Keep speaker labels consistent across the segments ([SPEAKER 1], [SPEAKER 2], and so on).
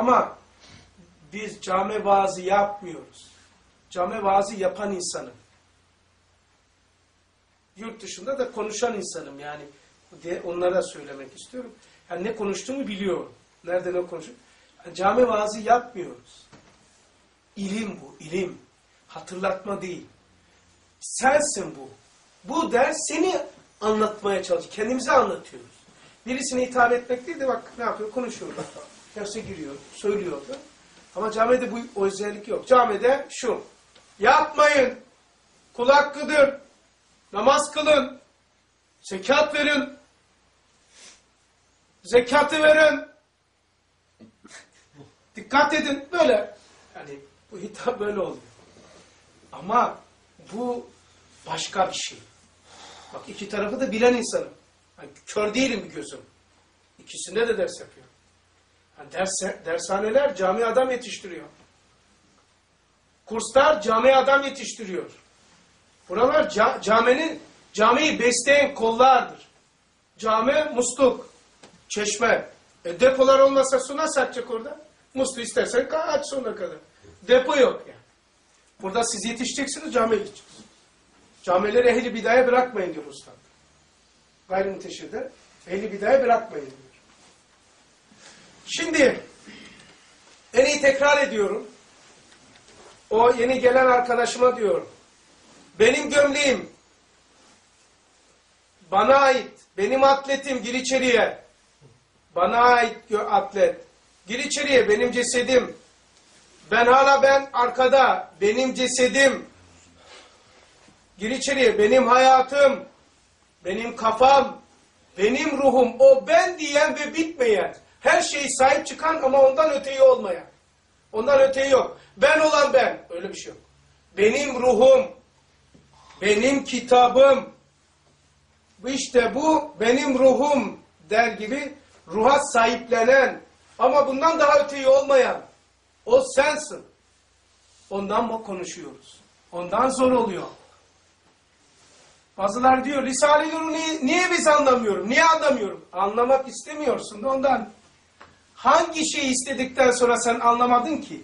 [SPEAKER 1] Ama biz cami vaazı yapmıyoruz. Cami vaazı yapan insanım. Yurt dışında da konuşan insanım yani. diye onlara söylemek istiyorum. Yani ne konuştuğumu biliyorum. Nerede ne konuşuyorum. Yani cami vaazı yapmıyoruz. İlim bu, ilim. Hatırlatma değil. Sensin bu. Bu ders seni anlatmaya çalışıyor. Kendimize anlatıyoruz. Birisine hitap etmek değil de bak ne yapıyor? Konuşuyor. Derse giriyor, söylüyordu. Ama camide bu özellik yok. Camide şu. Yapmayın. Kul hakkıdır. Namaz kılın. Zekat verin. Zekatı verin. Dikkat edin. Böyle. Yani bu hitap böyle oluyor. Ama bu başka bir şey. Bak iki tarafı da bilen insanım. Yani kör değilim bir gözüm. İkisinde de ders yapıyorum. Yani ders, dershaneler cami adam yetiştiriyor. Kurslar cami adam yetiştiriyor. Buralar ca, caminin, camiyi besleyen kollardır. Cami musluk, çeşme. E depolar olmasa su nasıl açacak orada? Musluğu istersen aç sonuna kadar. Depo yok yani. Burada siz yetişeceksiniz, camiye gideceksiniz. Camileri ehli bidaya bırakmayın diyor usta. Gayrimüteşhirde ehli bidaya bırakmayın diyor. Şimdi en iyi tekrar ediyorum. O yeni gelen arkadaşıma diyorum. Benim gömleğim bana ait. Benim atletim gir içeriye. Bana ait atlet. Gir içeriye benim cesedim. Ben hala ben arkada. Benim cesedim. Gir içeriye benim hayatım. Benim kafam. Benim ruhum. O ben diyen ve bitmeyen. Her şeyi sahip çıkan ama ondan öteyi olmayan. Ondan öteyi yok. Ben olan ben. Öyle bir şey yok. Benim ruhum. Benim kitabım. İşte bu benim ruhum der gibi ruha sahiplenen ama bundan daha öteyi olmayan o sensin. Ondan mı konuşuyoruz? Ondan zor oluyor. Bazılar diyor Risale-i Nur'u niye, niye biz anlamıyorum? Niye anlamıyorum? Anlamak istemiyorsun da ondan. Hangi şeyi istedikten sonra sen anlamadın ki?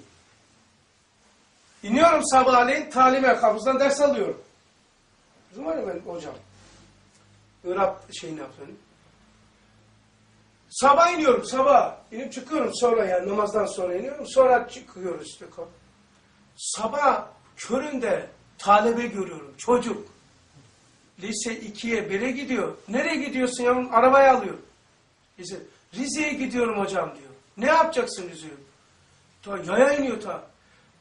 [SPEAKER 1] İniyorum sabahleyin talime havuzdan ders alıyorum. Bizim var ya ben hocam. Irak şeyini yapıyorum. Sabah iniyorum sabah. İnip çıkıyorum sonra yani namazdan sonra iniyorum. Sonra çıkıyoruz işte. Sabah köründe talebe görüyorum. Çocuk. Lise 2'ye 1'e gidiyor. Nereye gidiyorsun yavrum? Arabaya alıyor. Lise, Rize'ye gidiyorum hocam diyor. Ne yapacaksın Rize'ye? Ta yaya iniyor ta.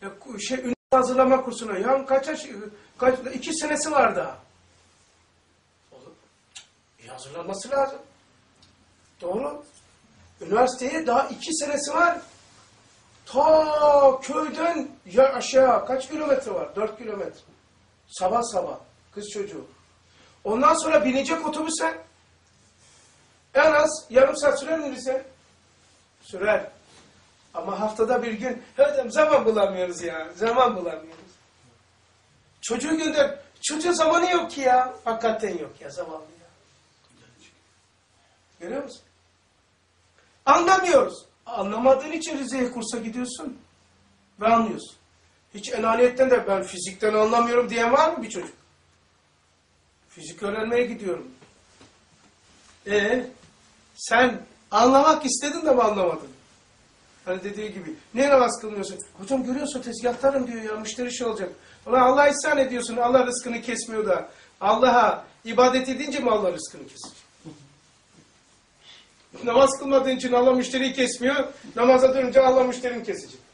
[SPEAKER 1] Ya, şey, ünlü hazırlama kursuna. Ya kaç yaş, kaç, iki senesi var daha. Oğlum, iyi hazırlanması lazım. Doğru. Üniversiteye daha iki senesi var. Ta köyden ya aşağı kaç kilometre var? Dört kilometre. Sabah sabah. Kız çocuğu. Ondan sonra binecek otobüse en az yarım saat sürer mi bize? Sürer. Ama haftada bir gün hocam zaman bulamıyoruz ya. Zaman bulamıyoruz. Çocuğu gönder. Çocuğun zamanı yok ki ya. Hakikaten yok ya zamanı ya. Görüyor musun? Anlamıyoruz. Anlamadığın için Rize'ye kursa gidiyorsun. Ve anlıyorsun. Hiç enaniyetten de ben fizikten anlamıyorum diyen var mı bir çocuk? Fizik öğrenmeye gidiyorum. E sen anlamak istedin de mi anlamadın? Hani dediği gibi. Niye namaz kılmıyorsun? Hocam görüyorsun tezgahtarım diyor ya müşteri şey olacak. Ona Allah ihsan ediyorsun. Allah rızkını kesmiyor da. Allah'a ibadet edince mi Allah rızkını kesecek? Namaz kılmadığın için Allah müşteriyi kesmiyor. Namaza dönünce Allah müşterini kesecek.